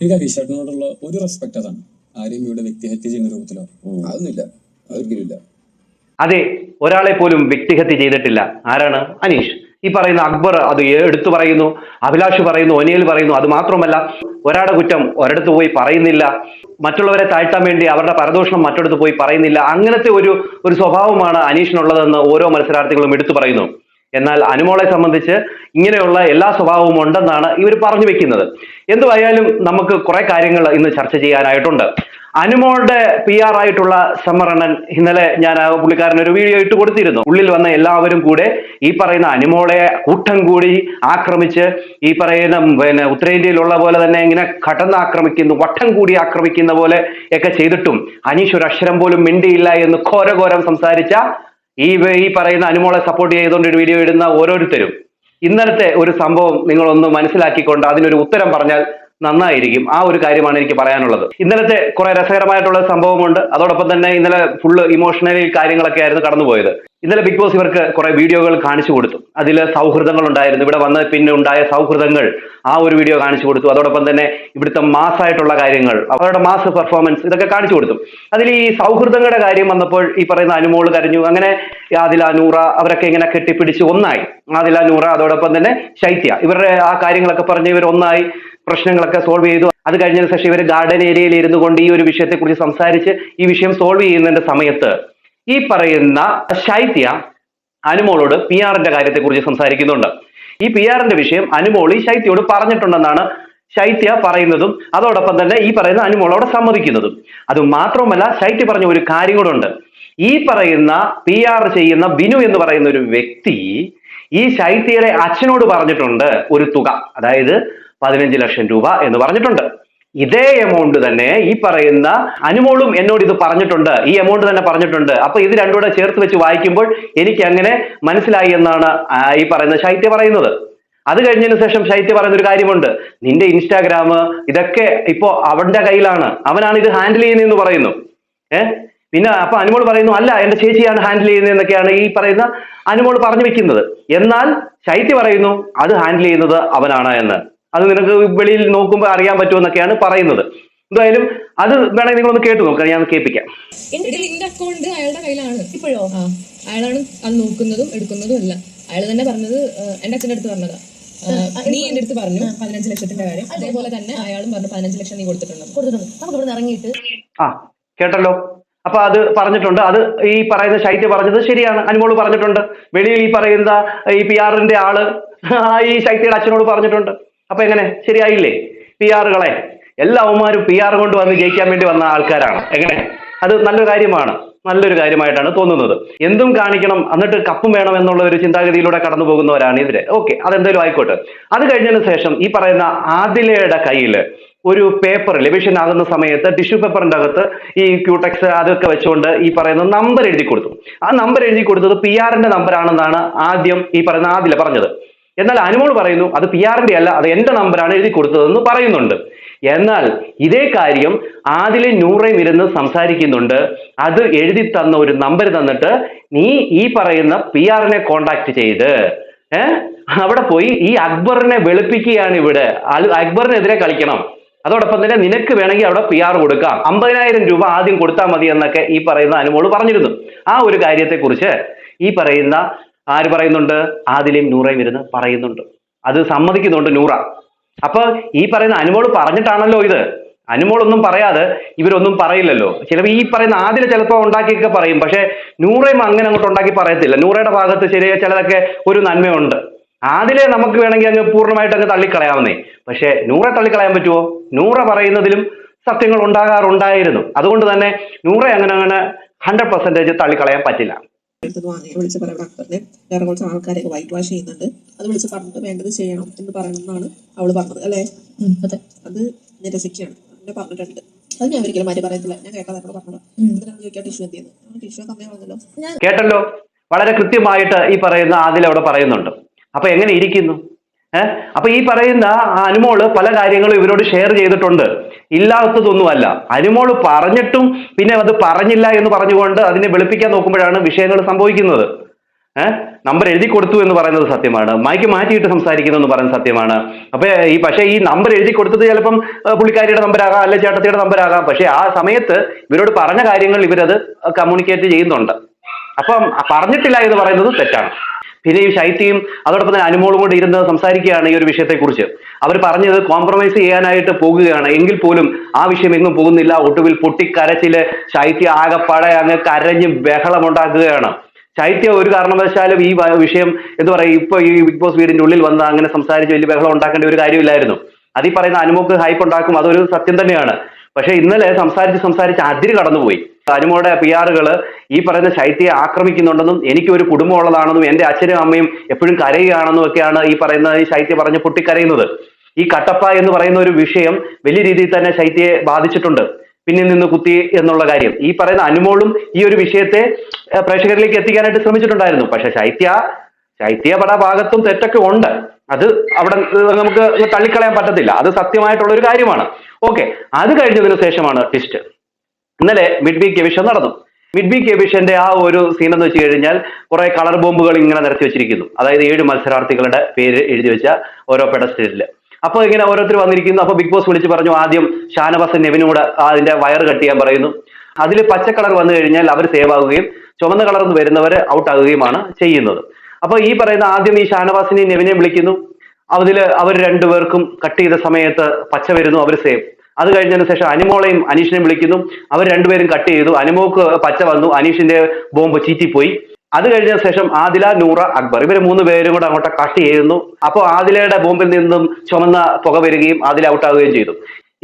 എനിക്ക് അരീഷേട്ടനോടുള്ള ഒരു റെസ്പെക്ട് അതാണ്. ആരെയും ഇവിടെ വ്യക്തിഹത്യ ചെയ്യുന്ന രൂപത്തിലോ. അതൊന്നുമില്ല. അതൊരിക്കലും ഇല്ല അതെ ഒരാളെ പോലും വ്യക്തിഹത്യ ചെയ്തിട്ടില്ല. ആരാണ്? അനീഷ്. ഈ പറയുന്ന അക്ബർ അത് എടുത്തു പറയുന്നു അഭിലാഷ് പറയുന്നു ഒനിയൽ പറയുന്നു അത് മാത്രമല്ല ഒരാളുടെ കുറ്റം ഒരിടത്ത് പോയി പറയുന്നില്ല. മറ്റുള്ളവരെ താഴ്ത്താൻ വേണ്ടി അവരുടെ പരദൂഷണം മറ്റൊരിടത്ത് പോയി പറയുന്നില്ല. അങ്ങനത്തെ ഒരു ഒരു സ്വഭാവമാണ് അനീഷിനുള്ളതെന്ന് ഓരോ മത്സരാർത്ഥികളും എടുത്തു പറയുന്നു. എന്നാൽ അനുമോളെ സംബന്ധിച്ച് ഇങ്ങനെയുള്ള എല്ലാ സ്വഭാവവും ഉണ്ടെന്നാണ് ഇവർ പറഞ്ഞു വെക്കുന്നത്. എന്തുവായാലും നമുക്ക് കുറെ കാര്യങ്ങൾ ഇന്ന് ചർച്ച ചെയ്യാനായിട്ടുണ്ട്. അനുമോളുടെ പി ആർ ആയിട്ടുള്ള സമ്മറണ്ണൻ ഇന്നലെ ഞാൻ പുള്ളിക്കാരൻ ഒരു വീഡിയോ ഇട്ട് കൊടുത്തിരുന്നു. ഉള്ളിൽ വന്ന എല്ലാവരും കൂടെ ഈ പറയുന്ന അനുമോളെ കൂട്ടം കൂടി ആക്രമിച്ച് ഈ പറയുന്ന പിന്നെ ഉത്തരേന്ത്യയിലുള്ള പോലെ തന്നെ ഇങ്ങനെ കടന്ന് ആക്രമിക്കുന്നു വട്ടം കൂടി ആക്രമിക്കുന്ന പോലെ ഒക്കെ ചെയ്തിട്ടും അനീഷ് ഒരു അക്ഷരം പോലും മിണ്ടിയില്ല എന്ന് ഘോരഘോരം സംസാരിച്ച ഈ ഈ പറയുന്ന അനുമോളെ സപ്പോർട്ട് ചെയ്തുകൊണ്ട് ഒരു വീഡിയോ ഇടുന്ന ഓരോരുത്തരും. ഇന്നലത്തെ ഒരു സംഭവം നിങ്ങളൊന്ന് മനസ്സിലാക്കിക്കൊണ്ട് അതിനൊരു ഉത്തരം പറഞ്ഞാൽ നന്നായിരിക്കും. ആ ഒരു കാര്യമാണ് എനിക്ക് പറയാനുള്ളത്. ഇന്നലത്തെ കുറെ രസകരമായിട്ടുള്ള സംഭവമുണ്ട്. അതോടൊപ്പം തന്നെ ഇന്നലെ ഫുള്ള് ഇമോഷണലി കാര്യങ്ങളൊക്കെ ആയിരുന്നു കടന്നുപോയത്. ഇന്നലെ ബിഗ് ബോസ് ഇവർക്ക് കുറെ വീഡിയോകൾ കാണിച്ചു കൊടുത്തു. അതിൽ സൗഹൃദങ്ങൾ ഉണ്ടായിരുന്നു. ഇവിടെ വന്ന പിന്നെ ഉണ്ടായ സൗഹൃദങ്ങൾ ആ ഒരു വീഡിയോ കാണിച്ചു കൊടുത്തു. അതോടൊപ്പം തന്നെ ഇവിടുത്തെ മാസ് ആയിട്ടുള്ള കാര്യങ്ങൾ അവരുടെ മാസ് പെർഫോമൻസ് ഇതൊക്കെ കാണിച്ചു കൊടുത്തു. അതിൽ ഈ സൗഹൃദങ്ങളുടെ കാര്യം വന്നപ്പോൾ ഈ പറയുന്ന അനുമോൾ കരഞ്ഞു. അങ്ങനെ ആദില നൂറ അവരൊക്കെ ഇങ്ങനെ കെട്ടിപ്പിടിച്ച് ഒന്നായി. ആദില നൂറ അതോടൊപ്പം തന്നെ ശൈത്യ ഇവരുടെ ആ കാര്യങ്ങളൊക്കെ പറഞ്ഞ് ഇവർ ഒന്നായി പ്രശ്നങ്ങളൊക്കെ സോൾവ് ചെയ്തു. അത് കഴിഞ്ഞ ശേഷം ഇവർ ഗാർഡൻ ഏരിയയിൽ ഇരുന്നു കൊണ്ട് ഈ ഒരു വിഷയത്തെ കുറിച്ച് സംസാരിച്ച് ഈ വിഷയം സോൾവ് ചെയ്യുന്നതിന്റെ സമയത്ത് ഈ പറയുന്ന ശൈത്യ അനുമോളോട് പി ആറിന്റെ കാര്യത്തെക്കുറിച്ച് സംസാരിക്കുന്നുണ്ട്. ഈ പി ആറിന്റെ വിഷയം അനുമോൾ ഈ ശൈത്യയോട് പറഞ്ഞിട്ടുണ്ടെന്നാണ് ശൈത്യ പറയുന്നതും അതോടൊപ്പം തന്നെ ഈ പറയുന്ന അനുമോളോട് സമ്മതിക്കുന്നതും. അത് മാത്രവുമല്ല ശൈത്യ പറഞ്ഞ ഒരു കാര്യം കൂടെ ഉണ്ട്. ഈ പറയുന്ന പി ആർ ചെയ്യുന്ന ബിനു എന്ന് പറയുന്ന ഒരു വ്യക്തി ഈ ശൈത്യയുടെ അച്ഛനോട് പറഞ്ഞിട്ടുണ്ട് ഒരു തുക. അതായത് പതിനഞ്ച് ലക്ഷം രൂപ എന്ന് പറഞ്ഞിട്ടുണ്ട്. ഇതേ എമൗണ്ട് തന്നെ ഈ പറയുന്ന അനുമോളും എന്നോട് ഇത് പറഞ്ഞിട്ടുണ്ട്. ഈ എമൗണ്ട് തന്നെ പറഞ്ഞിട്ടുണ്ട്. അപ്പൊ ഇത് രണ്ടുകൂടെ ചേർത്ത് വെച്ച് വായിക്കുമ്പോൾ എനിക്ക് അങ്ങനെ മനസ്സിലായി എന്നാണ് ഈ പറയുന്ന ശൈത്യ പറയുന്നത്. അത് കഴിഞ്ഞതിന് ശേഷം ശൈത്യ പറയുന്ന ഒരു കാര്യമുണ്ട്. നിന്റെ ഇൻസ്റ്റാഗ്രാം ഇതൊക്കെ ഇപ്പോ അവന്റെ കയ്യിലാണ്. അവനാണ് ഇത് ഹാൻഡിൽ ചെയ്യുന്നതെന്ന് പറയുന്നു. ഏഹ് പിന്നെ അപ്പൊ അനുമോൾ പറയുന്നു അല്ല എന്റെ ചേച്ചിയാണ് ഹാൻഡിൽ ചെയ്യുന്നത് എന്നൊക്കെയാണ് ഈ പറയുന്ന അനുമോൾ പറഞ്ഞു വെക്കുന്നത്. എന്നാൽ ശൈത്യ പറയുന്നു അത് ഹാൻഡിൽ ചെയ്യുന്നത് അവനാണ് എന്ന്. അത് നിനക്ക് വെളിയിൽ നോക്കുമ്പോൾ അറിയാൻ പറ്റുമെന്നൊക്കെയാണ് പറയുന്നത്. എന്തായാലും അത് വേണമെങ്കിൽ നിങ്ങളൊന്ന് കേട്ടു നോക്കാം ഞാൻ കേൾപ്പിക്കാം. അക്കൗണ്ട് അയാളുടെ കയ്യിലാണ്. ഇപ്പോഴോ? ആ അയാളാണ് അത് നോക്കുന്നതും എടുക്കുന്നതും അല്ല. അയാൾ തന്നെ പറഞ്ഞത് ആ, എന്റെ അച്ഛന്റെ അടുത്ത് പറഞ്ഞതാ. നീ എന്റെ അടുത്ത് പറഞ്ഞു പതിനഞ്ച് ലക്ഷത്തിന്റെ കാര്യം. അതേപോലെ തന്നെ അയാളും പറഞ്ഞു പതിനഞ്ച് ലക്ഷം നീ കൊടുത്തിട്ടുണ്ട്. കൊടുത്തിട്ടുണ്ട്. നമുക്ക് ഇവിടെ ഇറങ്ങിയിട്ട് ആ കേട്ടല്ലോ. അപ്പൊ അത് പറഞ്ഞിട്ടുണ്ട്. അത് ഈ പറയുന്ന ശൈത്യ പറഞ്ഞത് ശരിയാണ്. അനുമോൾ പറഞ്ഞിട്ടുണ്ട്. വെളിയിൽ ഈ പറയുന്ന ഈ പി ആറിന്റെ ആൾ ഈ ശൈത്യയുടെ അച്ഛനോട് പറഞ്ഞിട്ടുണ്ട്. അപ്പൊ എങ്ങനെ? ശരിയായില്ലേ? പി ആറുകളെ എല്ലാ അവന്മാരും പി ആർ കൊണ്ട് വന്ന് ജയിക്കാൻ വേണ്ടി വന്ന ആൾക്കാരാണ്. എങ്ങനെ? അത് നല്ലൊരു കാര്യമാണ്. നല്ലൊരു കാര്യമായിട്ടാണ് തോന്നുന്നത്. എന്തും കാണിക്കണം. എന്നിട്ട് കപ്പും വേണം എന്നുള്ള ഒരു ചിന്താഗതിയിലൂടെ കടന്നു പോകുന്നവരാണ് ഇതിരെ ഓക്കെ അതെന്തായാലും ആയിക്കോട്ടെ. അത് കഴിഞ്ഞതിന് ശേഷം ഈ പറയുന്ന ആദിലയുടെ കയ്യിൽ ഒരു പേപ്പർ ലെവിഷൻ ആകുന്ന സമയത്ത് ടിഷ്യൂ പേപ്പറിന്റെ അകത്ത് ഈ ക്യൂടെക്സ് അതൊക്കെ വെച്ചുകൊണ്ട് ഈ പറയുന്ന നമ്പർ എഴുതി കൊടുത്തു. ആ നമ്പർ എഴുതി കൊടുത്തത് പി ആറിന്റെ നമ്പർ ആണെന്നാണ് ആദ്യം ഈ പറയുന്ന ആദില പറഞ്ഞത്. എന്നാൽ അനുമോൾ പറയുന്നു അത് പി ആറിന്റെ അല്ല അത് എന്റെ നമ്പറാണ് എഴുതി കൊടുത്തതെന്ന് പറയുന്നുണ്ട്. എന്നാൽ ഇതേ കാര്യം ആദിലെ നൂറയും ഇരുന്ന് സംസാരിക്കുന്നുണ്ട്. അത് എഴുതി തന്ന ഒരു നമ്പർ തന്നിട്ട് നീ ഈ പറയുന്ന പി ആറിനെ കോണ്ടാക്ട് ചെയ്ത്. ഏഹ് അവിടെ പോയി ഈ അക്ബറിനെ വെളുപ്പിക്കുകയാണ് ഇവിടെ. അക്ബറിനെതിരെ കളിക്കണം. അതോടൊപ്പം തന്നെ നിനക്ക് വേണമെങ്കിൽ അവിടെ പി ആർ കൊടുക്കാം. അമ്പതിനായിരം രൂപ ആദ്യം കൊടുത്താൽ മതി എന്നൊക്കെ ഈ പറയുന്ന അനുമോൾ പറഞ്ഞിരുന്നു. ആ ഒരു കാര്യത്തെക്കുറിച്ച് ഈ പറയുന്ന ആര് പറയുന്നുണ്ട്? ആദിലയും നൂറയും ഇരുന്ന് പറയുന്നുണ്ട്. അത് സമ്മതിക്കുന്നുണ്ട് നൂറ. അപ്പൊ ഈ പറയുന്ന അനുമോൾ പറഞ്ഞിട്ടാണല്ലോ ഇത്. അനുമോളൊന്നും പറയാതെ ഇവരൊന്നും പറയില്ലല്ലോ. ചിലപ്പോൾ ഈ പറയുന്ന ആദില ചിലപ്പോൾ ഉണ്ടാക്കിയൊക്കെ പറയും. പക്ഷെ നൂറയും അങ്ങനെ അങ്ങോട്ട് ഉണ്ടാക്കി പറയത്തില്ല. നൂറയുടെ ഭാഗത്ത് ശരിയ ചിലതൊക്കെ ഒരു നന്മയുണ്ട്. ആദിലെ നമുക്ക് വേണമെങ്കിൽ അങ്ങ് പൂർണമായിട്ട് അങ്ങ് തള്ളിക്കളയാവുന്നേ. പക്ഷെ നൂറെ തള്ളിക്കളയാൻ പറ്റുമോ നൂറ പറയുന്നതിലും സത്യങ്ങൾ ഉണ്ടാകാറുണ്ടായിരുന്നു. അതുകൊണ്ട് തന്നെ നൂറെ അങ്ങനെ അങ്ങനെ ഹൺഡ്രഡ് പെർസെന്റേജ് തള്ളിക്കളയാൻ പറ്റില്ല. എടുത്തത് വാങ്ങി വിളിച്ച് പറയാം ഡോക്ടറിനെ വേറെ കുറച്ച് ആൾക്കാരെയൊക്കെ വൈറ്റ് വാഷ് ചെയ്യുന്നുണ്ട്. അത് വിളിച്ച് പറഞ്ഞിട്ട് വേണ്ടത് ചെയ്യണം എന്ന് പറയണമെന്നാണ് അവൾ പറഞ്ഞത് അല്ലേ? അതെ. അത് നിരസിക്കുകയാണ്. അങ്ങനെ പറഞ്ഞിട്ടുണ്ട്. അത് ഞാൻ ഒരിക്കലും മാറ്റി പറയത്തില്ല. ഞാൻ കേട്ടത് എന്നോട് പറഞ്ഞത്. എന്തിനാണ് ചോദിക്കാൻ ടിഷ്യൂ എന്ത് ചെയ്യുന്നത് ടിഷ്യൂ സമയം വന്നല്ലോ കേട്ടല്ലോ? വളരെ കൃത്യമായിട്ട് ഈ പറയുന്ന ആദിൽ അവിടെ പറയുന്നുണ്ട്. അപ്പൊ എങ്ങനെ ഇരിക്കുന്നു? ഏഹ് അപ്പൊ ഈ പറയുന്ന അനുമോൾ പല കാര്യങ്ങളും ഇവരോട് ഷെയർ ചെയ്തിട്ടുണ്ട്. ഇല്ലാത്തതൊന്നുമല്ല. അനുമോൾ പറഞ്ഞിട്ടും പിന്നെ അത് പറഞ്ഞില്ല എന്ന് പറഞ്ഞുകൊണ്ട് അതിനെ വെളുപ്പിക്കാൻ നോക്കുമ്പോഴാണ് വിഷയങ്ങൾ സംഭവിക്കുന്നത്. നമ്പർ എഴുതി കൊടുത്തു എന്ന് പറയുന്നത് സത്യമാണ്. മൈക്ക് മാറ്റിയിട്ട് സംസാരിക്കുന്നു എന്ന് പറയുന്നത് സത്യമാണ്. അപ്പൊ ഈ പക്ഷേ ഈ നമ്പർ എഴുതി കൊടുത്തത് ചിലപ്പം പുള്ളിക്കാരിയുടെ നമ്പരാകാം അല്ലെ ചേട്ടത്തിയുടെ നമ്പരാകാം പക്ഷേ ആ സമയത്ത് ഇവരോട് പറഞ്ഞ കാര്യങ്ങൾ ഇവരത് കമ്മ്യൂണിക്കേറ്റ് ചെയ്യുന്നുണ്ട്. അപ്പം പറഞ്ഞിട്ടില്ല എന്ന് പറയുന്നത് തെറ്റാണ്. പിന്നെ ഈ ശൈത്യയും അതോടൊപ്പം തന്നെ അനുമോളും കൂടി ഇരുന്ന് സംസാരിക്കുകയാണ് ഈ ഒരു വിഷയത്തെക്കുറിച്ച്. അവർ പറഞ്ഞത് കോംപ്രമൈസ് ചെയ്യാനായിട്ട് പോകുകയാണ്. എങ്കിൽ പോലും ആ വിഷയം എങ്ങും പോകുന്നില്ല. ഒടുവിൽ പൊട്ടിക്കരച്ചിൽ ശൈത്യ ആകപ്പാടെ അങ്ങ് കരഞ്ഞ് ബഹളമുണ്ടാക്കുകയാണ്. ശൈത്യ ഒരു കാരണവശാലും ഈ വിഷയം എന്ന് പറയും ഇപ്പൊ ഈ ബിഗ് ബോസ് വീടിന്റെ ഉള്ളിൽ വന്ന് അങ്ങനെ സംസാരിച്ച് വലിയ ബഹളം ഉണ്ടാക്കേണ്ട ഒരു കാര്യമില്ലായിരുന്നു. അതീ പറയുന്ന അനുമോക്ക് ഹൈപ്പ് ഉണ്ടാക്കും. അതൊരു സത്യം തന്നെയാണ്. പക്ഷെ ഇന്നലെ സംസാരിച്ച് സംസാരിച്ച് അതിര് കടന്നുപോയി. അനുമോടെ പി ആറുകൾ ഈ പറയുന്ന ശൈത്യയെ ആക്രമിക്കുന്നുണ്ടെന്നും എനിക്ക് ഒരു കുടുംബമുള്ളതാണെന്നും എന്റെ അച്ഛനും അമ്മയും എപ്പോഴും കരയുകയാണെന്നും ഒക്കെയാണ് ഈ പറയുന്ന ഈ ശൈത്യ പറഞ്ഞ് പൊട്ടിക്കരയുന്നത്. ഈ കട്ടപ്പ എന്ന് പറയുന്ന ഒരു വിഷയം വലിയ രീതിയിൽ തന്നെ ശൈത്യയെ ബാധിച്ചിട്ടുണ്ട്. പിന്നിൽ നിന്ന് കുത്തി എന്നുള്ള കാര്യം. ഈ പറയുന്ന അനുമോളും ഈ ഒരു വിഷയത്തെ പ്രേക്ഷകരിലേക്ക് എത്തിക്കാനായിട്ട് ശ്രമിച്ചിട്ടുണ്ടായിരുന്നു. പക്ഷെ ശൈത്യ ശൈത്യ പല ഭാഗത്തും തെറ്റൊക്കെ ഉണ്ട്. അത് അവിടെ നമുക്ക് തള്ളിക്കളയാൻ പറ്റത്തില്ല. അത് സത്യമായിട്ടുള്ള ഒരു കാര്യമാണ്. ഓക്കെ അത് കഴിഞ്ഞതിന് ശേഷമാണ് ട്വിസ്റ്റ് ഇന്നലെ മിഡ് വീക്ക് എവിഷൻ നടന്നു. മിഡ് വീക്ക് എവിഷന്റെ ആ ഒരു സീൻ എന്ന് വെച്ച് കഴിഞ്ഞാൽ കുറെ കളർ ബോംബുകൾ ഇങ്ങനെ നിരത്തി വെച്ചിരിക്കുന്നു. അതായത് ഏഴ് മത്സരാർത്ഥികളുടെ പേര് എഴുതി വെച്ച ഓരോ പെഡസ്റ്റലിൽ അപ്പൊ ഇങ്ങനെ ഓരോരുത്തർ വന്നിരിക്കുന്നു. അപ്പൊ ബിഗ് ബോസ് വിളിച്ച് പറഞ്ഞു ആദ്യം ഷാനവാസൻ നെവിനോട് അതിന്റെ വയർ കട്ട് ചെയ്യാൻ പറയുന്നു. അതിൽ പച്ച കളർ വന്നു കഴിഞ്ഞാൽ അവർ സേവ് ആവുകയും ചുവന്ന കളർ വരുന്നവർ ഔട്ട് ആകുകയുമാണ് ചെയ്യുന്നത്. അപ്പൊ ഈ പറയുന്ന ആദ്യം ഈ ഷാനവാസിനെയും നെവിനെയും വിളിക്കുന്നു. അതിൽ അവർ രണ്ടുപേർക്കും കട്ട് ചെയ്ത സമയത്ത് പച്ച വരുന്നു അവർ സേവ് അത് കഴിഞ്ഞതിന് ശേഷം അനിമോളെയും അനീഷിനെയും വിളിക്കുന്നു. അവർ രണ്ടുപേരും കട്ട് ചെയ്തു. അനിമോക്ക് പച്ച വന്നു. അനീഷിന്റെ ബോംബ് ചീറ്റിപ്പോയി. അത് കഴിഞ്ഞ ശേഷം ആദില നൂറ അക്ബർ ഇവർ മൂന്ന് പേരും കൂടെ അങ്ങോട്ട് കട്ട് ചെയ്യുന്നു. അപ്പോൾ ആദിലയുടെ ബോംബിൽ നിന്നും ചുമന്ന പുക വരികയും ആദില ഔട്ടാവുകയും ചെയ്തു.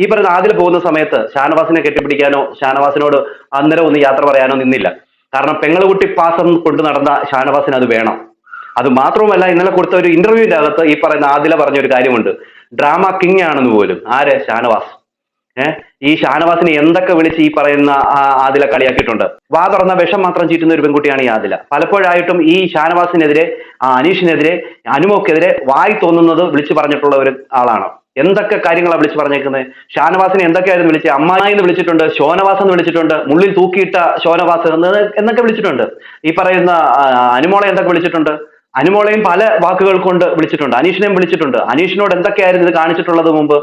ഈ പറയുന്ന ആദില പോകുന്ന സമയത്ത് ഷാനവാസിനെ കെട്ടിപ്പിടിക്കാനോ ഷാനവാസിനോട് അന്നേരം ഒന്ന് യാത്ര പറയാനോ നിന്നില്ല. കാരണം പെങ്ങളുകുട്ടി പാസം കൊണ്ട് നടന്ന ഷാനവാസിന് അത് വേണം. അത് മാത്രവുമല്ല ഇന്നലെ കൊടുത്ത ഒരു ഇന്റർവ്യൂവിന്റെ അകത്ത് ഈ പറയുന്ന ആദില പറഞ്ഞ ഒരു കാര്യമുണ്ട്. ഡ്രാമ കിങ് ആണെന്ന് പോലും. ആര്? ഷാനവാസ്. ഏഹ് ഈ ഷാനവാസിനെ എന്തൊക്കെ വിളിച്ച് ഈ പറയുന്ന ആദില കളിയാക്കിയിട്ടുണ്ട്? വാ തുറന്ന വിഷം മാത്രം ചീറ്റുന്ന ഒരു പെൺകുട്ടിയാണ് ഈ ആദില. പലപ്പോഴായിട്ടും ഈ ഷാനവാസിനെതിരെ ആ അനീഷിനെതിരെ അനുമോക്കെതിരെ വായി തോന്നുന്നത് വിളിച്ചു പറഞ്ഞിട്ടുള്ള ഒരു ആളാണ്. എന്തൊക്കെ കാര്യങ്ങളാണ് വിളിച്ചു പറഞ്ഞേക്കുന്നത്? ഷാനവാസിനെ എന്തൊക്കെയായിരുന്നു വിളിച്ചത് അമ്മായി എന്ന് വിളിച്ചിട്ടുണ്ട് ഷോനവാസ് എന്ന് വിളിച്ചിട്ടുണ്ട് മുള്ളിൽ തൂക്കിയിട്ട ഷോനവാസ് എന്ന് എന്നൊക്കെ വിളിച്ചിട്ടുണ്ട്. ഈ പറയുന്ന അനുമോളെ എന്തൊക്കെ വിളിച്ചിട്ടുണ്ട്? അനുമോളെയും പല വാക്കുകൾ കൊണ്ട് വിളിച്ചിട്ടുണ്ട്. അനീഷിനെയും വിളിച്ചിട്ടുണ്ട്. അനീഷിനോട് എന്തൊക്കെയായിരുന്നു ഇത് കാണിച്ചിട്ടുള്ളത് മുമ്പ്?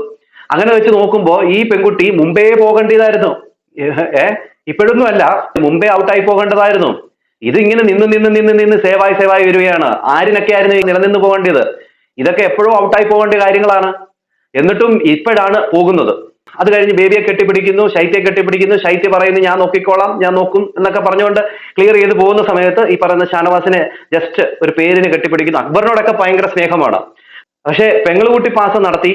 അങ്ങനെ വെച്ച് നോക്കുമ്പോൾ ഈ പെൺകുട്ടി മുമ്പേ പോകേണ്ടതായിരുന്നു. ഏ? ഇപ്പോഴൊന്നും അല്ല. മുമ്പേ ഔട്ടായി പോകേണ്ടതായിരുന്നു. ഇത് ഇങ്ങനെ നിന്ന് നിന്ന് നിന്ന് നിന്ന് സേവായി സേവായി വരികയാണ്. ആരിനൊക്കെ ആയിരുന്നു നിലനിന്ന് പോകേണ്ടത്? ഇതൊക്കെ എപ്പോഴും ഔട്ടായി പോകേണ്ട കാര്യങ്ങളാണ്. എന്നിട്ടും ഇപ്പോഴാണ് പോകുന്നത്. അത് കഴിഞ്ഞ് ബേബിയെ കെട്ടിപ്പിടിക്കുന്നു ശൈത്യെ കെട്ടിപ്പിടിക്കുന്നു. ശൈത്യ പറയുന്നു ഞാൻ നോക്കിക്കോളാം ഞാൻ നോക്കും എന്നൊക്കെ പറഞ്ഞുകൊണ്ട് ക്ലിയർ ചെയ്ത് പോകുന്ന സമയത്ത് ഈ പറയുന്ന ഷാനവാസിനെ ജസ്റ്റ് ഒരു പേരിന് കെട്ടിപ്പിടിക്കുന്നു. അക്ബറിനോടൊക്കെ ഭയങ്കര സ്നേഹമാണ്. പക്ഷേ പെങ്ങളുകുട്ടി പാസം നടത്തി.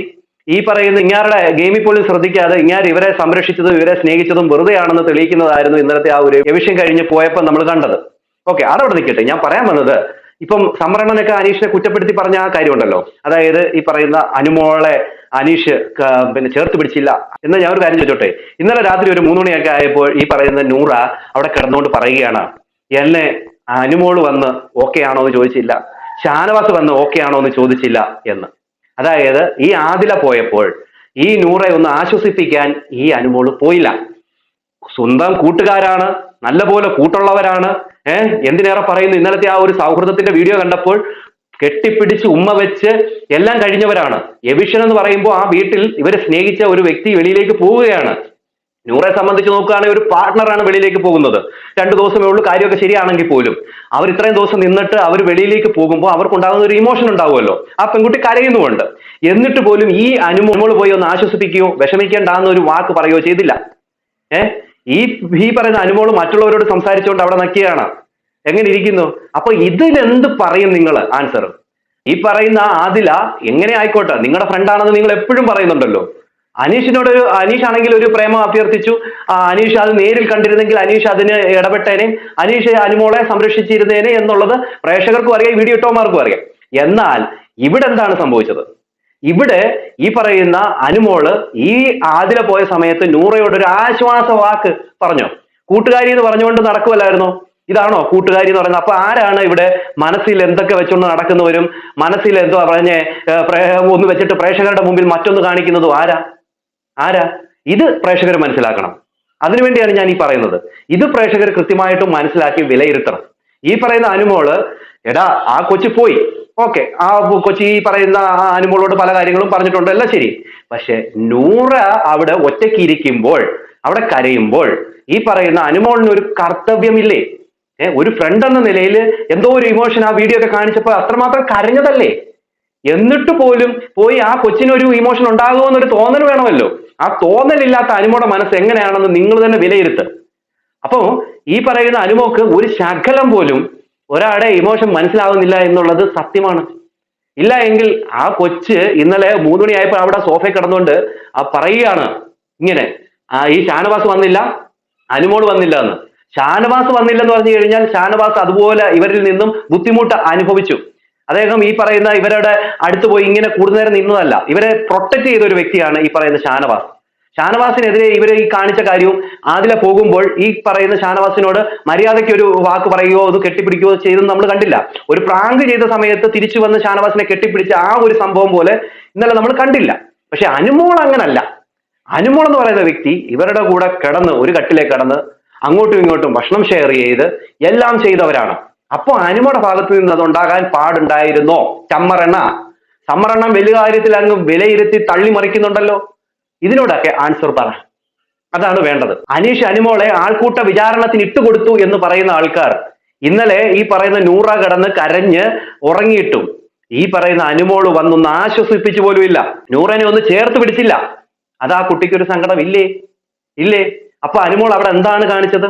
ഈ പറയുന്ന ഇങ്ങാരുടെ ഗെയിമിൽ പോലും ശ്രദ്ധിക്കാതെ ഇങ്ങാർ ഇവരെ സംരക്ഷിച്ചതും ഇവരെ സ്നേഹിച്ചതും വെറുതെയാണെന്ന് തെളിയിക്കുന്നതായിരുന്നു ഇന്നലത്തെ ആ ഒരു വിഷയം കഴിഞ്ഞ് പോയപ്പോൾ നമ്മൾ കണ്ടത്. ഓക്കെ അതവിടെ നിൽക്കട്ടെ. ഞാൻ പറയാൻ വന്നത് ഇപ്പം സംവരണനൊക്കെ അനീഷിനെ കുറ്റപ്പെടുത്തി പറഞ്ഞ ആ കാര്യമുണ്ടല്ലോ. അതായത് ഈ പറയുന്ന അനുമോളെ അനീഷ് പിന്നെ ചേർത്ത് പിടിച്ചില്ല എന്ന് ഞാൻ ഒരു കാര്യം ചോദിച്ചോട്ടെ. ഇന്നലെ രാത്രി ഒരു മൂന്ന് മണിയൊക്കെ ആയപ്പോൾ ഈ പറയുന്ന നൂറ അവിടെ കിടന്നുകൊണ്ട് പറയുകയാണ് എന്നെ അനുമോൾ വന്ന് ഓക്കെ ആണോ എന്ന് ചോദിച്ചില്ല. ഷാനവാസ് വന്ന് ഓക്കെ ആണോ എന്ന് ചോദിച്ചില്ല എന്ന്. അതായത് ഈ ആദില പോയപ്പോൾ ഈ നൂറെ ഒന്ന് ആശ്വസിപ്പിക്കാൻ ഈ അനുമോൾ പോയില്ല. സ്വന്തം കൂട്ടുകാരാണ് നല്ലപോലെ കൂട്ടുള്ളവരാണ് ഏഹ് എന്തിനേറെ പറയുന്നു? ഇന്നലത്തെ ആ ഒരു സൗഹൃദത്തിന്റെ വീഡിയോ കണ്ടപ്പോൾ കെട്ടിപ്പിടിച്ച് ഉമ്മ വെച്ച് എല്ലാം കഴിഞ്ഞവരാണ്. എവിഷൻ എന്ന് പറയുമ്പോൾ ആ വീട്ടിൽ ഇവരെ സ്നേഹിച്ച ഒരു വ്യക്തി വെളിയിലേക്ക് പോവുകയാണ്. നൂറെ സംബന്ധിച്ച് നോക്കുകയാണെങ്കിൽ ഒരു പാർട്ട്ണറാണ് വെളിയിലേക്ക് പോകുന്നത്. രണ്ടു ദിവസമേ ഉള്ളൂ കാര്യമൊക്കെ ശരിയാണെങ്കിൽ പോലും. അവർ ഇത്രയും ദിവസം നിന്നിട്ട് അവർ വെളിയിലേക്ക് പോകുമ്പോൾ അവർക്കുണ്ടാകുന്ന ഒരു ഇമോഷൻ ഉണ്ടാവുമല്ലോ. ആ പെൺകുട്ടി കരയുന്നുമുണ്ട്. എന്നിട്ട് പോലും ഈ അനുമോൾ പോയി ഒന്ന് ആശ്വസിപ്പിക്കുകയോ വിഷമിക്കേണ്ടാന്ന് ഒരു വാക്ക് പറയുകയോ ചെയ്തില്ല. ഏ? ഈ ഈ പറയുന്ന അനുമോൾ മറ്റുള്ളവരോട് സംസാരിച്ചുകൊണ്ട് അവിടെ നക്കിയാണ് എങ്ങനെ ഇരിക്കുന്നു? അപ്പൊ ഇതിനെന്ത് പറയും നിങ്ങൾ ആൻസർ ഈ പറയുന്ന ആദില എങ്ങനെ ആയിക്കോട്ടെ? നിങ്ങളുടെ ഫ്രണ്ടാണെന്ന് നിങ്ങൾ എപ്പോഴും പറയുന്നുണ്ടല്ലോ. അനീഷിനോട് ഒരു അനീഷ് ആണെങ്കിൽ ഒരു പ്രേമം അഭ്യർത്ഥിച്ചു. അനീഷ് അത് നേരിൽ കണ്ടിരുന്നെങ്കിൽ അനീഷ് അതിന് ഇടപെട്ടേനെ. അനീഷ് അനുമോളെ സംരക്ഷിച്ചിരുന്നേനെ എന്നുള്ളത് പ്രേക്ഷകർക്കും അറിയാം വീഡിയോ ഇട്ടോമാർക്കും അറിയാം. എന്നാൽ ഇവിടെ എന്താണ് സംഭവിച്ചത്? ഇവിടെ ഈ പറയുന്ന അനുമോൾ ഈ ആതിര പോയ സമയത്ത് നൂറയോട് ഒരു ആശ്വാസ വാക്ക് പറഞ്ഞോ? കൂട്ടുകാരി എന്ന് പറഞ്ഞുകൊണ്ട് നടക്കുമല്ലായിരുന്നോ ഇതാണോ കൂട്ടുകാരി എന്ന് പറയുന്നത്? അപ്പൊ ആരാണ് ഇവിടെ മനസ്സിൽ എന്തൊക്കെ വെച്ചുകൊണ്ട് നടക്കുന്നവരും മനസ്സിൽ എന്തോ പറഞ്ഞ് ഒന്ന് വെച്ചിട്ട് പ്രേക്ഷകരുടെ മുമ്പിൽ മറ്റൊന്ന് കാണിക്കുന്നതും ആരാ? ആരാ? ഇത് പ്രേക്ഷകർ മനസ്സിലാക്കണം. അതിനുവേണ്ടിയാണ് ഞാൻ ഈ പറയുന്നത്. ഇത് പ്രേക്ഷകർ കൃത്യമായിട്ടും മനസ്സിലാക്കി വിലയിരുത്തണം. ഈ പറയുന്ന അനുമോൾ എടാ ആ കൊച്ചു പോയി. ഓക്കെ. ആ കൊച്ചി പറയുന്ന ആ അനുമോളോട് പല കാര്യങ്ങളും പറഞ്ഞിട്ടുണ്ട്. എല്ലാം ശരി. പക്ഷെ നൂറ അവിടെ ഒറ്റയ്ക്ക് ഇരിക്കുമ്പോൾ അവിടെ കരയുമ്പോൾ ഈ പറയുന്ന അനുമോളിന് ഒരു കർത്തവ്യമില്ലേ? ഏഹ് ഒരു ഫ്രണ്ട് എന്ന നിലയിൽ എന്തോ ഒരു ഇമോഷൻ ആ വീഡിയോ ഒക്കെ കാണിച്ചപ്പോൾ അത്രമാത്രം കരഞ്ഞതല്ലേ? എന്നിട്ട് പോലും പോയി ആ കൊച്ചിനൊരു ഇമോഷൻ ഉണ്ടാകുമെന്നൊരു തോന്നൽ വേണമല്ലോ. ആ തോന്നലില്ലാത്ത അനുമോടെ മനസ്സ് എങ്ങനെയാണെന്ന് നിങ്ങൾ തന്നെ വിലയിരുത്തുക അപ്പോ ഈ പറയുന്ന അനുമോക്ക് ഒരു ശകലം പോലും ഒരാളുടെ ഇമോഷൻ മനസ്സിലാവുന്നില്ല എന്നുള്ളത് സത്യമാണ്. ഇല്ല എങ്കിൽ ആ കൊച്ച് ഇന്നലെ മൂന്ന് മണിയായപ്പോൾ അവിടെ സോഫയിൽ കിടന്നുകൊണ്ട് ആ പറയുകയാണ്. ഇങ്ങനെ ആ ഈ ഷാനവാസ് വന്നില്ല? അനുമോൾ വന്നില്ല എന്ന്. ഷാനവാസ് വന്നില്ല എന്ന് പറഞ്ഞു കഴിഞ്ഞാൽ ഷാനവാസ് അതുപോലെ ഇവരിൽ നിന്നും ബുദ്ധിമുട്ട് അനുഭവിച്ചു. അദ്ദേഹം ഈ പറയുന്ന ഇവരുടെ അടുത്ത് പോയി ഇങ്ങനെ കൂടുതൽ നേരം നിന്നതല്ല. ഇവരെ പ്രൊട്ടക്ട് ചെയ്ത ഒരു വ്യക്തിയാണ് ഈ പറയുന്ന ഷാനവാസ്. ഷാനവാസിനെതിരെ ഇവർ ഈ കാണിച്ച കാര്യവും അതിലെ പോകുമ്പോൾ ഈ പറയുന്ന ഷാനവാസിനോട് മര്യാദയ്ക്ക് ഒരു വാക്ക് പറയുകയോ അത് കെട്ടിപ്പിടിക്കുകയോ ചെയ്തെന്ന് നമ്മൾ കണ്ടില്ല. ഒരു പ്രാങ്ക് ചെയ്ത സമയത്ത് തിരിച്ചു വന്ന് ഷാനവാസിനെ കെട്ടിപ്പിടിച്ച ആ ഒരു സംഭവം പോലെ ഇന്നലെ നമ്മൾ കണ്ടില്ല. പക്ഷെ അനുമോൾ അങ്ങനല്ല. അനുമോൾ എന്ന് പറയുന്ന വ്യക്തി ഇവരുടെ കൂടെ കിടന്ന് ഒരു കട്ടിലേക്ക് കിടന്ന് അങ്ങോട്ടും ഇങ്ങോട്ടും ഭക്ഷണം ഷെയർ ചെയ്ത് എല്ലാം ചെയ്തവരാണ്. അപ്പോൾ അനുമയുടെ ഭാഗത്ത് നിന്ന് അത് ഉണ്ടാകാൻ പാടുണ്ടായിരുന്നോ? ചമ്മറെണ്ണ. സമ്മറെണ്ണം വലിയ കാര്യത്തിൽ അങ്ങ് വിലയിരുത്തി തള്ളി മറിക്കുന്നുണ്ടല്ലോ ഇതിനോടൊക്കെ ആൻസർ പറ. അതാണ് വേണ്ടത്. അനീഷ് അനുമോളെ ആൾക്കൂട്ട വിചാരണത്തിന് ഇട്ടുകൊടുത്തു എന്ന് പറയുന്ന ആൾക്കാർ ഇന്നലെ ഈ പറയുന്ന നൂറ കടന്ന് കരഞ്ഞ് ഉറങ്ങിയിട്ടും ഈ പറയുന്ന അനുമോൾ വന്നൊന്ന് ആശ്വസിപ്പിച്ചു പോലും ഇല്ല. നൂറനെ ഒന്ന് ചേർത്ത് പിടിച്ചില്ല. അത് ആ കുട്ടിക്ക് ഒരു സങ്കടം. ഇല്ലേ? ഇല്ലേ? അപ്പൊ അനുമോൾ അവിടെ എന്താണ് കാണിച്ചത്?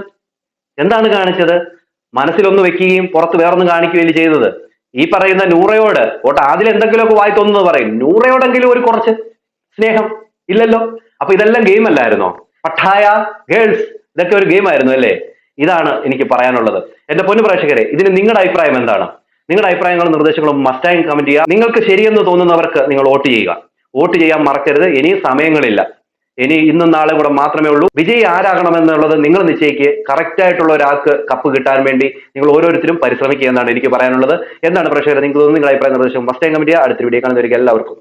എന്താണ് കാണിച്ചത്? മനസ്സിലൊന്ന് വെക്കുകയും പുറത്ത് വേറൊന്നും കാണിക്കുകയും ചെയ്തത്. ഈ പറയുന്ന നൂറയോട് ഓട്ടെ അതിൽ എന്തെങ്കിലുമൊക്കെ വായി തോന്നുന്നത് പറയും. നൂറയോടെങ്കിലും ഒരു കുറച്ച് സ്നേഹം. ഇല്ലല്ലോ. അപ്പൊ ഇതെല്ലാം ഗെയിം അല്ലായിരുന്നോ? പട്ടായ ഗേൾസ് ഇതൊക്കെ ഒരു ഗെയിം ആയിരുന്നു അല്ലേ? ഇതാണ് എനിക്ക് പറയാനുള്ളത്. എന്റെ പൊന്നു പ്രേക്ഷകരെ ഇതിന് നിങ്ങളുടെ അഭിപ്രായം എന്താണ്? നിങ്ങളുടെ അഭിപ്രായങ്ങളും നിർദ്ദേശങ്ങളും മസ്റ്റായും കമന്റ് ചെയ്യുക. നിങ്ങൾക്ക് ശരിയെന്ന് തോന്നുന്നവർക്ക് നിങ്ങൾ വോട്ട് ചെയ്യുക. വോട്ട് ചെയ്യാൻ മറക്കരുത്. ഇനി സമയങ്ങളില്ല. ഇനി ഇന്നും നാളെ കൂടെ മാത്രമേ ഉള്ളൂ. വിജയി ആരാകണമെന്നുള്ളത് നിങ്ങൾ നിശ്ചയിക്ക്. കറക്റ്റ് ആയിട്ടുള്ള ഒരാൾക്ക് കപ്പ് കിട്ടാൻ വേണ്ടി നിങ്ങൾ ഓരോരുത്തരും പരിശ്രമിക്കുക എന്നാണ് എനിക്ക് പറയാനുള്ളത്. എന്താണ് പ്രേക്ഷകർ നിങ്ങൾ നിങ്ങളുടെ അഭിപ്രായ നിർദ്ദേശം? മസ്റ്റായും കമന്റ് ചെയ്യുക. അടുത്ത വീഡിയോ കാണുന്നവർക്ക് എല്ലാവർക്കും.